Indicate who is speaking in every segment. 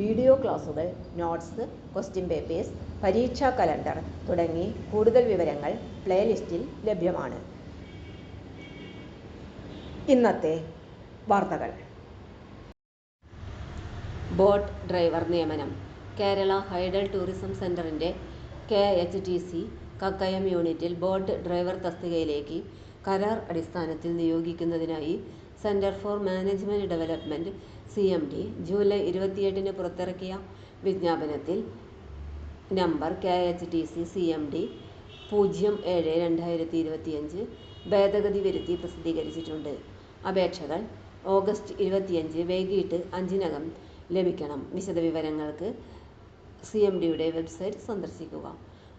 Speaker 1: Video ക്ലാസുകൾ notes question papers പരീക്ഷാ calendar തുടങ്ങി കൂടുതൽ വിവരങ്ങൾ പ്ലേലിസ്റ്റിൽ ലഭ്യമാണ്. ഇന്നത്തെ വാർത്തകൾ. ബോട്ട് ഡ്രൈവർ നിയമനം. കേരള ഹൈഡൽ ടൂറിസം സെന്ററിന്റെ K H T C Kakkayam യൂണിറ്റിൽ ബോട്ട് ഡ്രൈവർ തസ്തികയിലേക്ക് കരാർ അടിസ്ഥാനത്തിൽ നിയോഗിക്കുന്നതിനായി centre for management development C M D July ഇരുപത്തിയെട്ടിന് പുറത്തിറക്കിയ വിജ്ഞാപനത്തിൽ number K H T C C M D പൂജ്യം ഏഴ് രണ്ടായിരത്തി ഇരുപത്തിയഞ്ച് ഭേദഗതി വരുത്തി പ്രസിദ്ധീകരിച്ചിട്ടുണ്ട്. അപേക്ഷകൾ ഓഗസ്റ്റ് ഇരുപത്തിയഞ്ച് വൈകിട്ട് അഞ്ചിനകം ലഭിക്കണം. വിശദവിവരങ്ങൾക്ക് സി എം ഡിയുടെ വെബ്സൈറ്റ് സന്ദർശിക്കുക.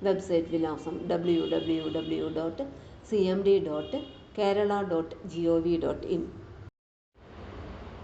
Speaker 1: വെബ്സൈറ്റ് വിലാസം W W W dot C M D dot Kerala dot G O V dot in.